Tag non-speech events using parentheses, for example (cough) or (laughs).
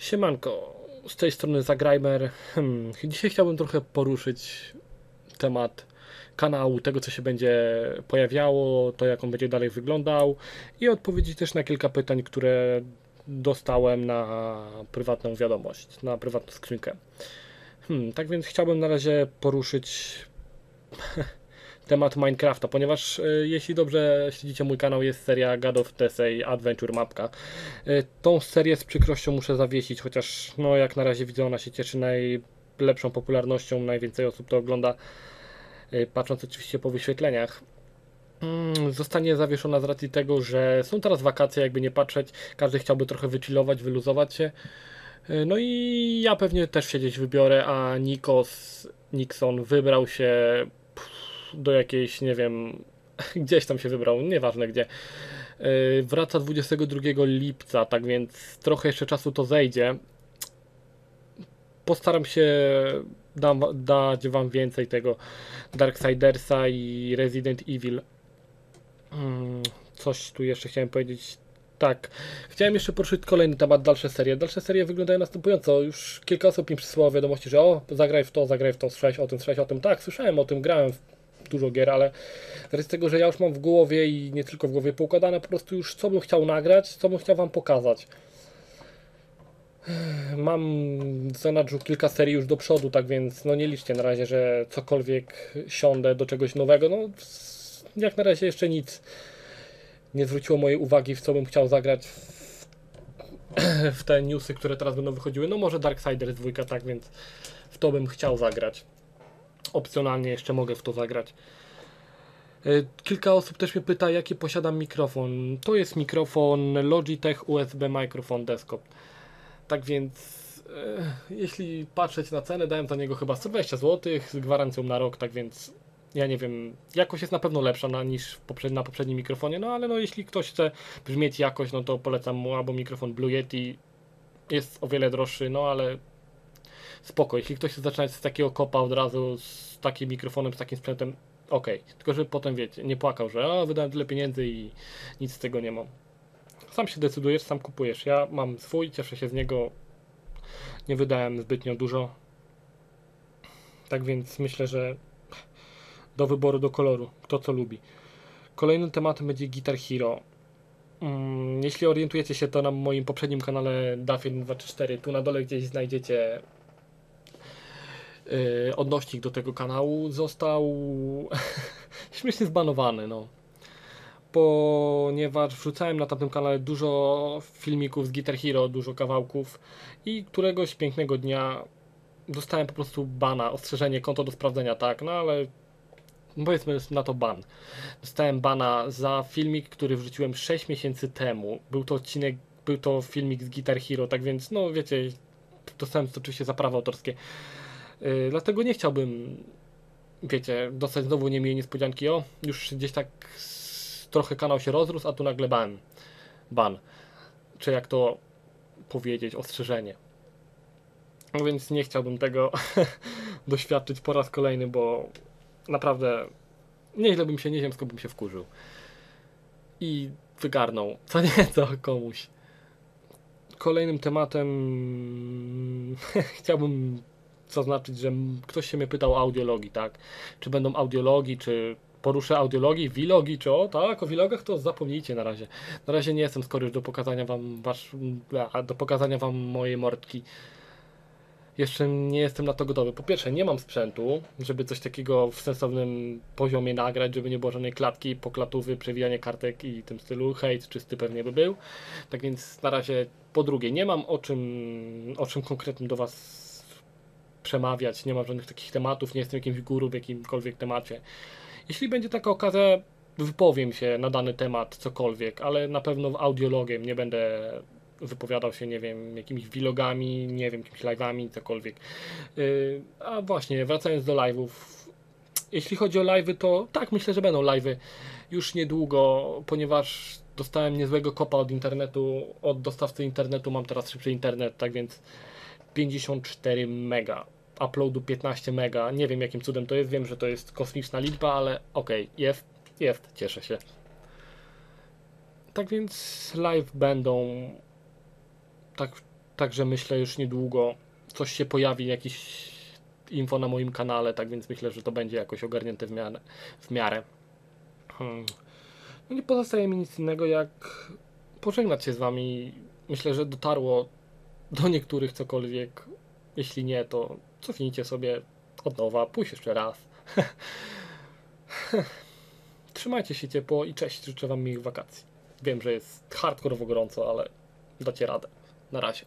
Siemanko, z tej strony Zagrajmer. Hmm, dzisiaj chciałbym trochę poruszyć temat kanału, tego co się będzie pojawiało, to jak on będzie dalej wyglądał i odpowiedzieć też na kilka pytań, które dostałem na prywatną wiadomość, na prywatną skrzynkę. Hmm, tak więc chciałbym na razie poruszyć (laughs) temat Minecrafta, ponieważ e, jeśli dobrze śledzicie mój kanał, jest seria God of Tessay Adventure Mapka. E, Tą serię z przykrością muszę zawiesić, chociaż no jak na razie widzę ona się cieszy najlepszą popularnością, najwięcej osób to ogląda, e, patrząc oczywiście po wyświetleniach. Mm, Zostanie zawieszona z racji tego, że są teraz wakacje, jakby nie patrzeć, każdy chciałby trochę wychillować, wyluzować się. No i ja pewnie też siedzieć wybiorę, a Nikos Nixon wybrał się do jakiejś, nie wiem, (laughs) gdzieś tam się wybrał, nieważne gdzie. Yy, Wraca 22 lipca, tak więc trochę jeszcze czasu to zejdzie. Postaram się dam, dać Wam więcej tego Darksidersa i Resident Evil. Mm, Coś tu jeszcze chciałem powiedzieć. Tak, chciałem jeszcze poruszyć kolejny temat, dalsze serie. Dalsze serie wyglądają następująco. Już kilka osób mi przysłało wiadomości, że o, zagraj w to, zagraj w to, słyszałeś o tym, słyszałeś o tym. Tak, słyszałem o tym, grałem w dużo gier, ale z tego, że ja już mam w głowie i nie tylko w głowie poukładane po prostu już co bym chciał nagrać, co bym chciał Wam pokazać. Mam w zanadrzu kilka serii już do przodu, tak więc no nie liczcie na razie, że cokolwiek siądę do czegoś nowego. No jak na razie jeszcze nic nie zwróciło mojej uwagi, w co bym chciał zagrać w, w te newsy, które teraz będą wychodziły. No może Darksiders 2, tak więc w to bym chciał zagrać. Opcjonalnie jeszcze mogę w to zagrać. Y, Kilka osób też mnie pyta, jaki posiadam mikrofon. To jest mikrofon Logitech USB Microphone Desktop. Tak więc, e, jeśli patrzeć na cenę, dałem za niego chyba 120 zł z gwarancją na rok, tak więc ja nie wiem, jakość jest na pewno lepsza na, niż na poprzednim mikrofonie, no ale no jeśli ktoś chce brzmieć jakoś, no to polecam mu albo mikrofon Blue Yeti, jest o wiele droższy, no ale spoko, jeśli ktoś chce zaczynać z takiego kopa od razu, z takim mikrofonem, z takim sprzętem, okej, tylko żeby potem, wiecie, nie płakał, że o, wydałem tyle pieniędzy i nic z tego nie mam. Sam się decydujesz, sam kupujesz. Ja mam swój, cieszę się z niego. Nie wydałem zbytnio dużo. Tak więc myślę, że do wyboru, do koloru, kto co lubi. Kolejnym tematem będzie Guitar Hero. Mm, Jeśli orientujecie się, to na moim poprzednim kanale DAF1234, tu na dole gdzieś znajdziecie odnośnik do tego kanału, został (laughs) śmiesznie zbanowany, no ponieważ wrzucałem na tamtym kanale dużo filmików z Guitar Hero, dużo kawałków i któregoś pięknego dnia dostałem po prostu bana, ostrzeżenie, konto do sprawdzenia, tak, no ale powiedzmy na to ban. Dostałem bana za filmik, który wrzuciłem 6 miesięcy temu. Był to odcinek, był to filmik z Guitar Hero, tak więc no wiecie, dostałem to oczywiście za prawa autorskie. Yy, dlatego nie chciałbym, wiecie, dostać znowu niemiłej niespodzianki, o, już gdzieś tak trochę kanał się rozrósł, a tu nagle ban. Ban. Czy jak to powiedzieć, ostrzeżenie. No więc nie chciałbym tego (laughs) doświadczyć po raz kolejny, bo naprawdę nieźle bym się, nieziemsko bym się wkurzył. I wygarnął, (laughs) co nieco komuś. Kolejnym tematem (laughs) chciałbym zaznaczyć, że ktoś się mnie pytał o audiologii, tak? Czy będą audiologii, czy poruszę audiologii, vlogi, czy o tak, o vlogach to zapomnijcie na razie. Na razie nie jestem skory do pokazania wam wasz, do pokazania wam mojej mordki. Jeszcze nie jestem na to gotowy. Po pierwsze, nie mam sprzętu, żeby coś takiego w sensownym poziomie nagrać, żeby nie było żadnej klatki, poklatówy, przewijanie kartek i tym stylu. Hejt czysty pewnie by był. Tak więc na razie, po drugie, nie mam o czym, o czym konkretnym do Was przemawiać, nie mam żadnych takich tematów, nie jestem jakimś guru w jakimkolwiek temacie. Jeśli będzie taka okazja, wypowiem się na dany temat, cokolwiek, ale na pewno audiologiem nie będę wypowiadał się, nie wiem, jakimiś vlogami, nie wiem, jakimiś live'ami, cokolwiek. Yy, a właśnie, wracając do live'ów, jeśli chodzi o live'y, to tak, myślę, że będą live'y już niedługo, ponieważ dostałem niezłego kopa od internetu, od dostawcy internetu, mam teraz szybszy internet, tak więc 54 mega, uploadu 15 mega, nie wiem jakim cudem to jest, wiem, że to jest kosmiczna liczba, ale okej, jest, jest, cieszę się. Tak więc live będą tak, Także myślę już niedługo coś się pojawi, jakiś info na moim kanale, tak więc myślę, że to będzie jakoś ogarnięte w miarę. W miarę. Hmm. No nie pozostaje mi nic innego jak pożegnać się z wami. Myślę, że dotarło do niektórych cokolwiek. Jeśli nie, to cofnijcie sobie od nowa, pójść jeszcze raz. (laughs) Trzymajcie się ciepło i cześć, życzę wam miłych wakacji. Wiem, że jest hardkorowo gorąco, ale dacie radę. Na razie.